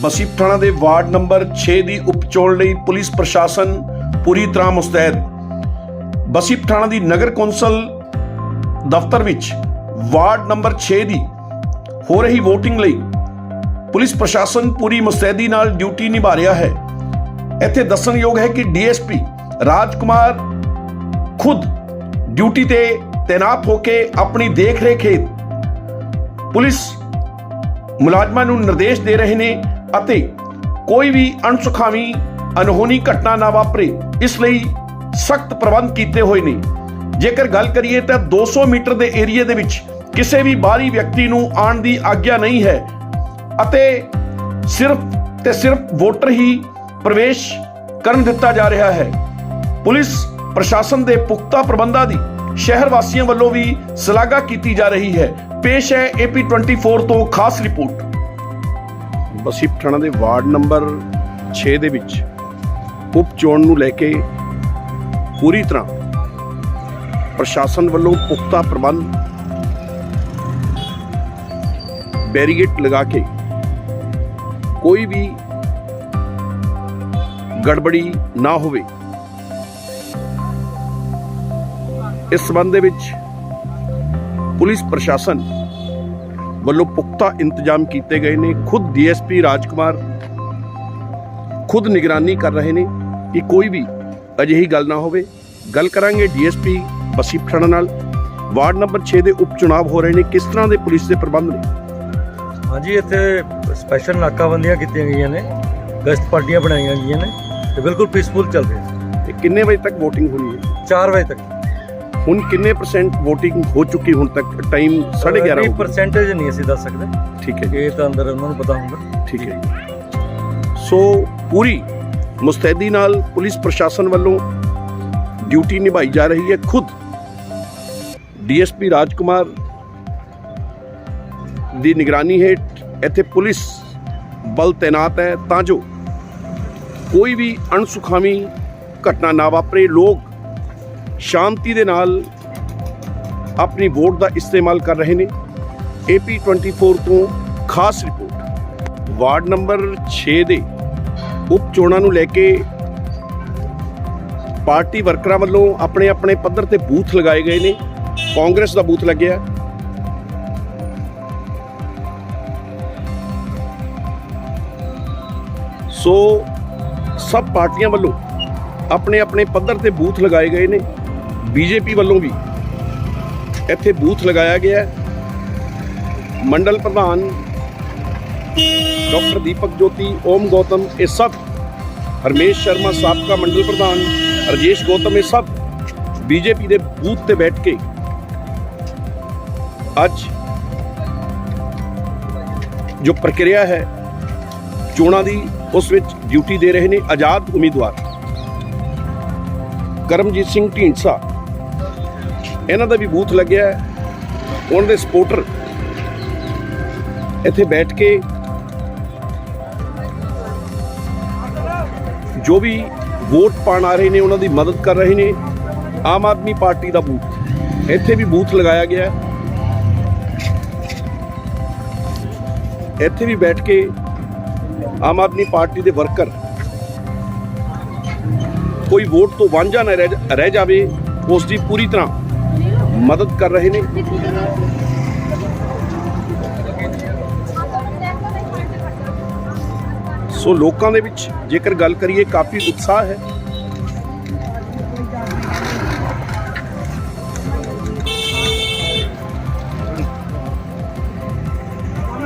ਬਸੀਪ ਥਾਣਾ ਦੇ ward number 6 ਦੀ ਉਪਚੋਣ ਲਈ ਪੁਲਿਸ ਪ੍ਰਸ਼ਾਸਨ ਪੂਰੀ ਤਰ੍ਹਾਂ ਮੁਸਤੈਦ। ਬਸੀਪ ਥਾਣਾ ਦੀ ਨਗਰ ਕੌਂਸਲ ਦਫ਼ਤਰ ਵਿੱਚ ਵਾਰਡ ਨੰਬਰ 6 ਦੀ ਹੋ ਰਹੀ VOTING ਲਈ ਪੁਲਿਸ ਪ੍ਰਸ਼ਾਸਨ ਪੂਰੀ ਮੁਸਤੈਦੀ ਨਾਲ ਡਿਊਟੀ ਨਿਭਾ ਰਿਹਾ ਹੈ। ਇੱਥੇ ਦੱਸਣਯੋਗ ਹੈ ਕਿ ਡੀਐਸਪੀ ਰਾਜਕੁਮਾਰ ਖੁਦ ਡਿਊਟੀ ਤੇ ਤੈਨਾਤ ਹੋ ਕੇ ਆਪਣੀ ਦੇਖ-ਰੇਖ ਹੇਠ ਪੁਲਿਸ ਮੁਲਾਜ਼ਮਾਂ ਨੂੰ ਨਿਰਦੇਸ਼ ਦੇ ਰਹੇ ਨੇ ਅਤੇ ਕੋਈ ਵੀ ਅਣਸੁਖਾਵੀ ਅਨਹੋਣੀ ਘਟਨਾ ਨਾ ਵਾਪਰੇ, ਇਸ ਲਈ ਸਖਤ ਪ੍ਰਬੰਧ ਕੀਤੇ ਹੋਏ ਨੇ। ਜੇਕਰ ਗੱਲ ਕਰੀਏ ਤਾਂ 200 ਮੀਟਰ ਦੇ ਏਰੀਏ ਦੇ ਵਿੱਚ ਕਿਸੇ ਵੀ ਬਾਹਰੀ ਵਿਅਕਤੀ ਨੂੰ ਆਉਣ ਦੀ ਆਗਿਆ ਨਹੀਂ ਹੈ ਅਤੇ ਸਿਰਫ ਤੇ ਸਿਰਫ ਵੋਟਰ ਹੀ ਪ੍ਰਵੇਸ਼ ਕਰਨ ਦਿੱਤਾ ਜਾ ਰਿਹਾ ਹੈ। ਪੁਲਿਸ ਪ੍ਰਸ਼ਾਸਨ ਦੇ ਪੁਖਤਾ ਪ੍ਰਬੰਧਾਂ ਦੀ ਸ਼ਹਿਰ ਵਾਸੀਆਂ ਵੱਲੋਂ ਵੀ ਸ਼ਲਾਘਾ ਕੀਤੀ ਜਾ ਰਹੀ ਹੈ। ਪੇਸ਼ ਹੈ ਏਪੀ 24 ਤੋਂ ਖਾਸ ਰਿਪੋਰਟ। ਬਸੀਪ ਥਾਣਾ ਦੇ ਵਾਰਡ ਨੰਬਰ 6 ਦੇ ਵਿੱਚ ਉਪ ਚੋਣ ਨੂੰ ਲੈ ਕੇ ਪੂਰੀ ਤਰ੍ਹਾਂ ਪ੍ਰਸ਼ਾਸਨ ਵੱਲੋਂ ਪੁਖਤਾ ਪ੍ਰਬੰਧ ਬੈਰੀਗੇਟ ਲਗਾ ਕੇ ਕੋਈ ਵੀ ਗੜਬੜੀ ਨਾ ਹੋਵੇ। ਇਸ ਸਬੰਧ ਦੇ ਵਿੱਚ ਪੁਲਿਸ ਪ੍ਰਸ਼ਾਸਨ ਵੱਲੋਂ ਪੁਖਤਾ ਇੰਤਜ਼ਾਮ ਕੀਤੇ ਗਏ ਨੇ। ਖੁਦ ਡੀਐਸਪੀ ਰਾਜਕੁਮਾਰ ਖੁਦ ਨਿਗਰਾਨੀ ਕਰ ਰਹੇ ਨੇ ਕਿ ਕੋਈ ਵੀ ਅਜਿਹੀ ਗੱਲ ਨਾ ਹੋਵੇ। ਗੱਲ ਕਰਾਂਗੇ ਡੀਐਸਪੀ ਬਸੀਪ ਥਾਣਾ ਨਾਲ। ਵਾਰਡ ਨੰਬਰ 6 ਦੇ ਉਪ ਚੁਣਾਵ ਹੋ ਰਹੇ ਨੇ। ਕਿਸ ਤਰ੍ਹਾਂ ਦੇ ਪੁਲਿਸ ਦੇ ਪ੍ਰਬੰਧ ਨੇ? ਹਾਂਜੀ ਇੱਥੇ ਸਪੈਸ਼ਲ ਨਾਕਾਬੰਦੀਆਂ ਕੀਤੀਆਂ ਗਈਆਂ ਨੇ। ਗਸ਼ਤ ਪਾਰਟੀਆਂ ਬਣਾਈਆਂ ਗਈਆਂ ਨੇ ਤੇ ਬਿਲਕੁਲ ਪੀਸਫੁਲ ਚੱਲ ਰਿਹਾ। ਤੇ ਕਿੰਨੇ ਵਜੇ ਤੱਕ VOTING ਹੋਣੀ ਹੈ? 4 ਵਜੇ ਤੱਕ। ਹੁਣ ਕਿੰਨੇ ਪਰਸੈਂਟ VOTING ਹੋ ਚੁੱਕੀ ਹੁਣ ਤੱਕ? ਟਾਈਮ 11:30 ਹੋ ਗਿਆ ਪਰਸੈਂਟੇਜ ਨਹੀਂ ਅਸੀਂ ਦੱਸ ਸਕਦੇ। ਠੀਕ ਹੈ ਇਹ ਤਾਂ ਅੰਦਰ ਉਹਨਾਂ ਨੂੰ ਪਤਾ ਹੁੰਦਾ ਠੀਕ ਹੈ। ਸੋ ਪੂਰੀ ਮੁਸਤੈਦੀ ਨਾਲ ਪੁਲਿਸ ਪ੍ਰਸ਼ਾਸਨ ਵੱਲੋਂ ਡਿਊਟੀ ਨਿਭਾਈ ਜਾ ਰਹੀ ਹੈ ਖੁਦ। ਡੀਐਸਪੀ ਰਾਜਕੁਮਾਰ ਦੀ ਨਿਗਰਾਨੀ ਹੇਠ ਇੱਥੇ ਪੁਲਿਸ ਬਲ ਤੈਨਾਤ ਹੈ। ਤਾਂ ਜੋ ਕੋਈ ਵੀ ਅਣਸੁਖਾਵੀ ਘਟਨਾ ਨਾ ਵਾਪਰੇ ਲੋਕ ਸ਼ਾਂਤੀ ਦੇ ਨਾਲ ਆਪਣੀ ਵੋਟ ਦਾ ਇਸਤੇਮਾਲ ਕਰ ਰਹੇ ਨੇ। ਏਪੀ 24 ਤੋਂ ਖਾਸ ਰਿਪੋਰਟ। ਵਾਰਡ ਨੰਬਰ 6 ਦੇ ਉਪ ਚੋਣਾਂ ਨੂੰ ਲੈ ਕੇ ਪਾਰਟੀ ਵਰਕਰਾਂ ਵੱਲੋਂ ਆਪਣੇ ਆਪਣੇ ਪੱਧਰ ਤੇ ਬੂਥ ਲਗਾਏ ਗਏ ਨੇ। ਕਾਂਗਰਸ ਦਾ ਬੂਥ ਲੱਗਿਆ। ਸੋ ਸਭ ਪਾਰਟੀਆਂ ਵੱਲੋਂ ਆਪਣੇ ਆਪਣੇ ਪੱਧਰ ਤੇ ਬੂਥ ਲਗਾਏ ਗਏ ਨੇ। ਬੀਜੇਪੀ ਵੱਲੋਂ ਵੀ ਇੱਥੇ ਬੂਥ ਲਗਾਇਆ ਗਿਆ ਹੈ। ਮੰਡਲ ਪ੍ਰਧਾਨ ਡਾਕਟਰ ਦੀਪਕ ਜੋਤੀ, ਓਮ ਗੌਤਮ ਇਹ ਸਭ, ਹਰਮੇਸ਼ ਸ਼ਰਮਾ ਸਾਬਕਾ ਮੰਡਲ ਪ੍ਰਧਾਨ, ਰਜੇਸ਼ ਗੌਤਮ ਇਹ ਸਭ ਬੀਜੇਪੀ ਦੇ ਬੂਥ ਤੇ ਬੈਠ ਕੇ ਅੱਜ ਜੋ ਪ੍ਰਕਿਰਿਆ ਹੈ, ਚੋਣਾਂ ਦੀ, ਉਸ ਵਿੱਚ ਡਿਊਟੀ ਦੇ ਰਹੇ ਨੇ ਆਜ਼ਾਦ ਉਮੀਦਵਾਰ। ਕਰਮਜੀਤ ਸਿੰਘ ਢੀਂਡਸਾ ਇਹਨਾਂ ਦਾ ਵੀ ਬੂਥ ਲੱਗਿਆ ਉਹਨਾਂ ਦੇ ਸਪੋਰਟਰ ਇੱਥੇ ਬੈਠ ਕੇ ਜੋ ਵੀ ਵੋਟ ਪਾਣ ਆ ਰਹੇ ਨੇ, ਉਹਨਾਂ ਦੀ ਮਦਦ ਕਰ ਰਹੇ ਨੇ। ਆਮ ਆਦਮੀ ਪਾਰਟੀ ਦਾ ਬੂਥ। ਇੱਥੇ ਵੀ ਬੂਥ ਲਗਾਇਆ ਗਿਆ ਇੱਥੇ ਵੀ ਬੈਠ ਕੇ ਆਮ ਆਦਮੀ ਪਾਰਟੀ ਦੇ ਵਰਕਰ ਕੋਈ ਵੋਟ ਤੋਂ ਵਾਂਝਾ ਨਾ ਰਹਿ ਰਹਿ ਜਾਵੇ, ਉਸ ਦੀ ਪੂਰੀ ਤਰ੍ਹਾਂ ਮਦਦ ਕਰ ਰਹੇ ਨੇ। ਸੋ ਲੋਕਾਂ ਦੇ ਵਿੱਚ ਜੇਕਰ ਗੱਲ ਕਰੀਏ, ਕਾਫੀ ਉਤਸ਼ਾਹ ਹੈ।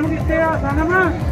ਕਿੱਥੇ ਆ ਸੰਗਮ